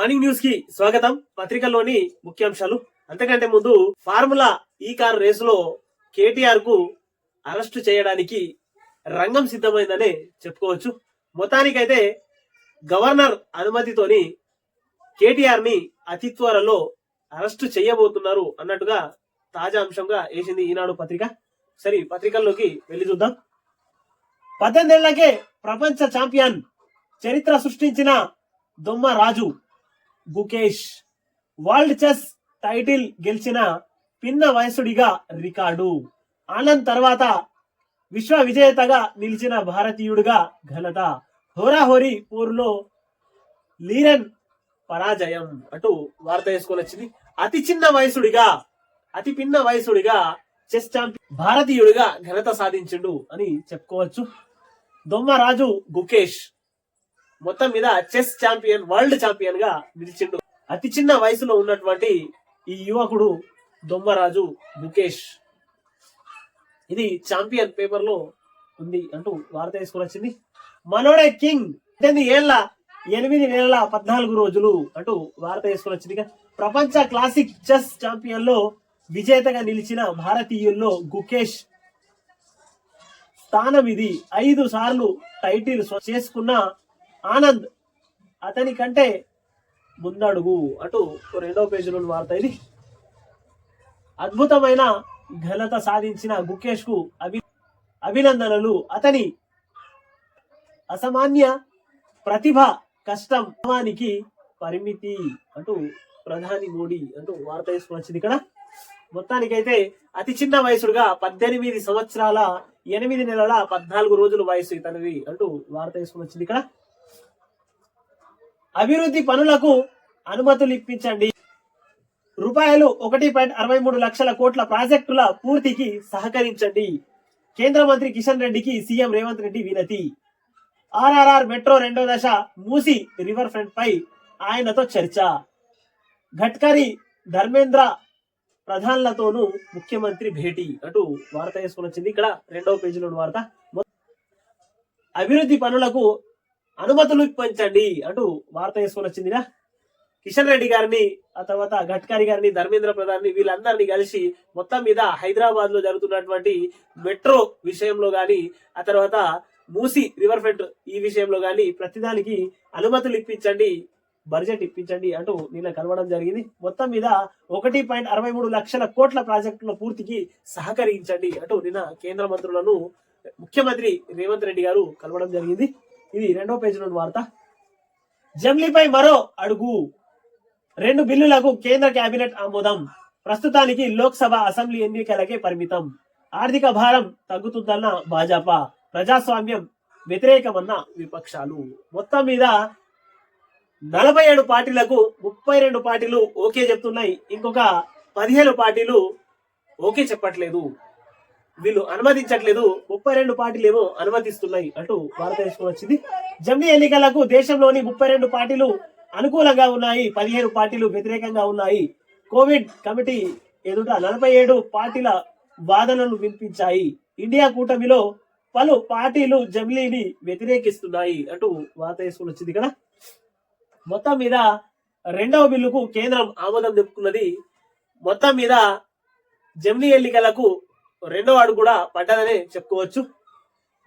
Morning న్యూస్కి స్వాగతం. పత్రికల్లోని ముఖ్యాంశాలు. అంతకంటే ముందు ఫార్ములా ఈ కార్ రేసులో కేటీఆర్కు అరెస్ట్ చేయడానికి రంగం సిద్ధమైందనే చెప్పుకోవచ్చు. మొత్తానికైతే గవర్నర్ అనుమతితోని కేటీఆర్ని అతి త్వరలో అరెస్ట్ చేయబోతున్నారు అన్నట్టుగా తాజా అంశంగా వేసింది ఈనాడు పత్రిక. సరే పత్రికల్లోకి వెళ్ళి చూద్దాం. పద్దెనిమిదేళ్ళకే ప్రపంచ ఛాంపియన్ చరిత్ర సృష్టించిన Dommaraju Gukesh. World chess title గెలిచిన పిన్న వయసుడిగా రికార్డు. ఆనంద్ తర్వాత విశ్వ విజేతగా నిలిచిన భారతీయుడిగా ఘనత. హోరాహోరీ పోరులో లీరన్ పరాజయం. అంటూ వార్త వేసుకొని వచ్చింది. అతి చిన్న వయసుడిగా అతి పిన్న వయసుడిగా చెస్ ఛాంపియన్ భారతీయుడిగా ఘనత సాధించిండు అని చెప్పుకోవచ్చు. దొమ్మరాజు గుకేష్. మొత్తం మీద చెస్ ఛాంపియన్ వరల్డ్ ఛాంపియన్గా నిలిచిండు. అతి చిన్న వయసులో ఉన్నటువంటి ఈ యువకుడు దొమ్మరాజు ముఖేష్. ఇది ఛాంపియన్ పేపర్లో ఉంది అంటూ వార్త తీసుకుని వచ్చింది. మనోడే కింగ్ ఎనిమిది ఏళ్ళ ఎనిమిది నెలల పద్నాలుగు రోజులు అంటూ వార్త తీసుకుని వచ్చింది. ప్రపంచ క్లాసిక్ చెస్ ఛాంపియన్లో విజేతగా నిలిచిన భారతీయుల్లో గుకేష్ స్థానం ఇది. ఐదు సార్లు టైటిల్ చేసుకున్న ఆనంద్ అతని కంటే ముందడుగు అటు రెండో పేజీలో వార్త ఇది అద్భుతమైన ఘనత సాధించిన గుకేష్కు అభి అభినందనలు. అతని అసామాన్య ప్రతిభ కష్టం పరిమితి అంటూ ప్రధాని మోడీ అంటూ వార్త తీసుకుని వచ్చింది ఇక్కడ. మొత్తానికైతే అతి చిన్న వయసుడుగా పద్దెనిమిది సంవత్సరాల ఎనిమిది నెలల పద్నాలుగు రోజుల వయసు ఇతనిది అంటూ వార్త తీసుకుని వచ్చింది ఇక్కడ. అభివృద్ధి పనులకు అనుమతులు ఇప్పించండి. రూపాయలు ఒకటి పాయింట్ అరవై మూడు లక్షల కోట్ల ప్రాజెక్టుల పూర్తికి సహకరించండి. కేంద్ర మంత్రి కిషన్ రెడ్డికి సీఎం రేవంత్ రెడ్డి వినతి. ఆర్ఆర్ఆర్ మెట్రో రెండో దశ మూసి రివర్ ఫ్రంట్ పై ఆయనతో చర్చ. గడ్కరీ ధర్మేంద్ర ప్రధానులతోనూ ముఖ్యమంత్రి భేటీ. అటు వార్త వేసుకుని వచ్చింది. ఇక్కడ రెండవ పేజీలో వార్త. అభివృద్ధి పనులకు అనుమతులు ఇప్పించండి అంటూ వార్త వేసుకొని వచ్చిందిరా. కిషన్ రెడ్డి గారిని ఆ తర్వాత గడ్కరీ గారిని ధర్మేంద్ర ప్రధాన్ని వీళ్ళందరినీ కలిసి మొత్తం మీద హైదరాబాద్లో జరుగుతున్నటువంటి మెట్రో విషయంలో గాని ఆ తర్వాత మూసి రివర్ ఫ్రంట్ ఈ విషయంలో గాని ప్రతిదానికి అనుమతులు ఇప్పించండి బడ్జెట్ ఇప్పించండి అంటూ నిన్న కలవడం జరిగింది. మొత్తం మీద ఒకటి పాయింట్ అరవై మూడు లక్షల కోట్ల ప్రాజెక్టుల పూర్తికి సహకరించండి అంటూ నిన్న కేంద్ర మంత్రులను ముఖ్యమంత్రి రేవంత్ రెడ్డి గారు కలవడం జరిగింది. ఇది రెండో పేజీలోని వార్త. జమ్లీపై మరో అడుగు. రెండు బిల్లులకు కేంద్ర కేబినెట్ ఆమోదం. ప్రస్తుతానికి లోక్సభ అసెంబ్లీ ఎన్నికలకే పరిమితం. ఆర్థిక భారం తగ్గుతుందన్న భాజపా. ప్రజాస్వామ్యం వ్యతిరేకమన్న విపక్షాలు. మొత్తం మీద నలభై ఏడు పార్టీలకు ముప్పై రెండు పార్టీలు ఓకే చెప్తున్నాయి. ఇంకొక పదిహేను పార్టీలు ఓకే చెప్పట్లేదు. వీళ్ళు అనుమతించట్లేదు. ముప్పై రెండు పార్టీలు ఏమో అనుమతిస్తున్నాయి అంటూ భారతదేశం వచ్చింది. జమ్మి ఎన్నికలకు దేశంలోని ముప్పై రెండు పార్టీలు అనుకూలంగా ఉన్నాయి. పదిహేను పార్టీలు వ్యతిరేకంగా ఉన్నాయి. కోవిడ్ కమిటీ ఎదుట నలభై ఏడు పార్టీల వాదనలు వినిపించాయి. ఇండియా కూటమిలో పలు పార్టీలు జమిలీని వ్యతిరేకిస్తున్నాయి అంటూ వార్త వేసుకుని వచ్చింది కదా. మొత్తం మీద రెండవ బిల్లుకు కేంద్రం ఆమోదం తెప్పుకున్నది మొత్తం మీద జమిలీ ఎన్నికలకు రెండవ అడుగు కూడా పడ్డదని చెప్పుకోవచ్చు.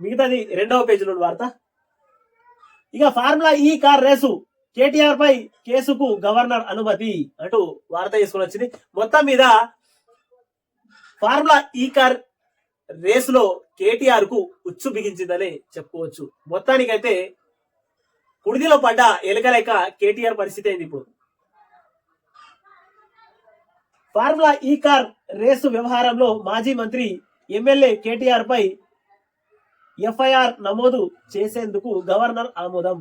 మిగతాది రెండవ పేజీలో వార్త. ఇక ఫార్ములా ఈ కార్ రేసు. కేటీఆర్ పై కేసుకు గవర్నర్ అనుమతి అంటూ వార్త తీసుకుని వచ్చింది. మొత్తం మీద ఫార్ములా ఈ కార్ రేసులో కేటీఆర్కు ఉచ్చు బిగించిందనే చెప్పుకోవచ్చు. మొత్తానికైతే కుడిదిలో పడ్డ ఎలకలేక కేటీఆర్ పరిస్థితి అయింది ఇప్పుడు? ఫార్ములా ఈ కార్ రేసు వ్యవహారంలో మాజీ మంత్రి ఎమ్మెల్యే కేటీఆర్ పై ఎఫ్ఐఆర్ నమోదు చేసేందుకు గవర్నర్ ఆమోదం.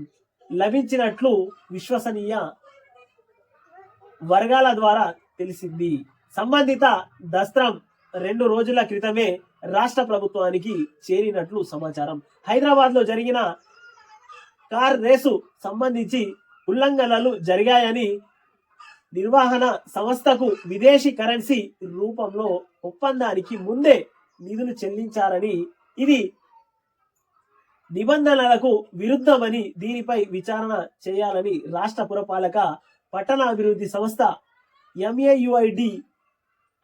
లభించినట్లు విశ్వసనీయ వర్గాల ద్వారా తెలిసింది. సంబంధిత దస్త్రం రెండు రోజుల క్రితమే రాష్ట్ర ప్రభుత్వానికి చేరినట్లు సమాచారం. హైదరాబాద్లో జరిగిన కార్ రేసు సంబంధించి ఉల్లంఘనలు జరిగాయని నిర్వహణ సంస్థకు విదేశీ కరెన్సీ రూపంలో ఒప్పందానికి ముందే నిధులు చెల్లించారని ఇది నిబంధనలకు విరుద్ధమని దీనిపై విచారణ చేయాలని రాష్ట్ర పురపాలక పట్టణాభివృద్ధి సంస్థ ఎంఏయుఐడి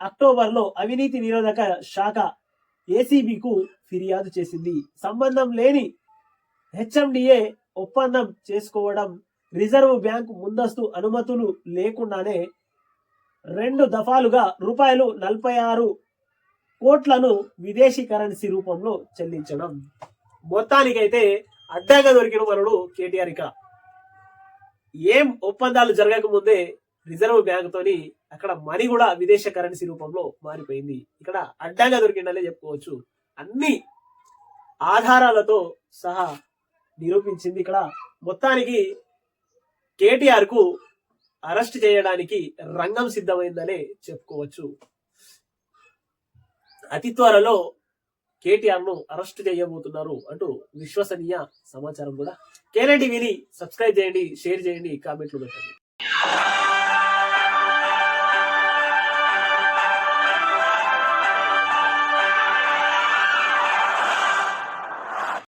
అక్టోబర్లో అవినీతి నిరోధక శాఖ ఏసీబీకు ఫిర్యాదు చేసింది. సంబంధం లేని హెచ్ఎండిఏ ఒప్పందం చేసుకోవడం రిజర్వ్ బ్యాంకు ముందస్తు అనుమతులు లేకుండానే రెండు దఫాలుగా రూపాయలు నలభై ఆరు కోట్లను విదేశీ కరెన్సీ రూపంలో చెల్లించడం. మొత్తానికైతే అడ్డాగా దొరికిన వరుడు కేటీఆర్ ఇక. ఏం ఒప్పందాలు జరగక ముందే రిజర్వ్ బ్యాంక్ తోని అక్కడ మనీ కూడా విదేశ కరెన్సీ రూపంలో మారిపోయింది. ఇక్కడ అడ్డంగా దొరికిందనే చెప్పుకోవచ్చు. అన్ని ఆధారాలతో సహా నిరూపించింది ఇక్కడ. మొత్తానికి కేటీఆర్కు అరెస్ట్ చేయడానికి రంగం సిద్ధమైందనే చెప్పుకోవచ్చు. అతి త్వరలో కేటీఆర్ను అరెస్ట్ చేయబోతున్నారు అంటూ విశ్వసనీయ సమాచారం కూడా. కేనే టీవీని సబ్స్క్రైబ్ చేయండి షేర్ చేయండి కామెంట్లు పెట్టండి.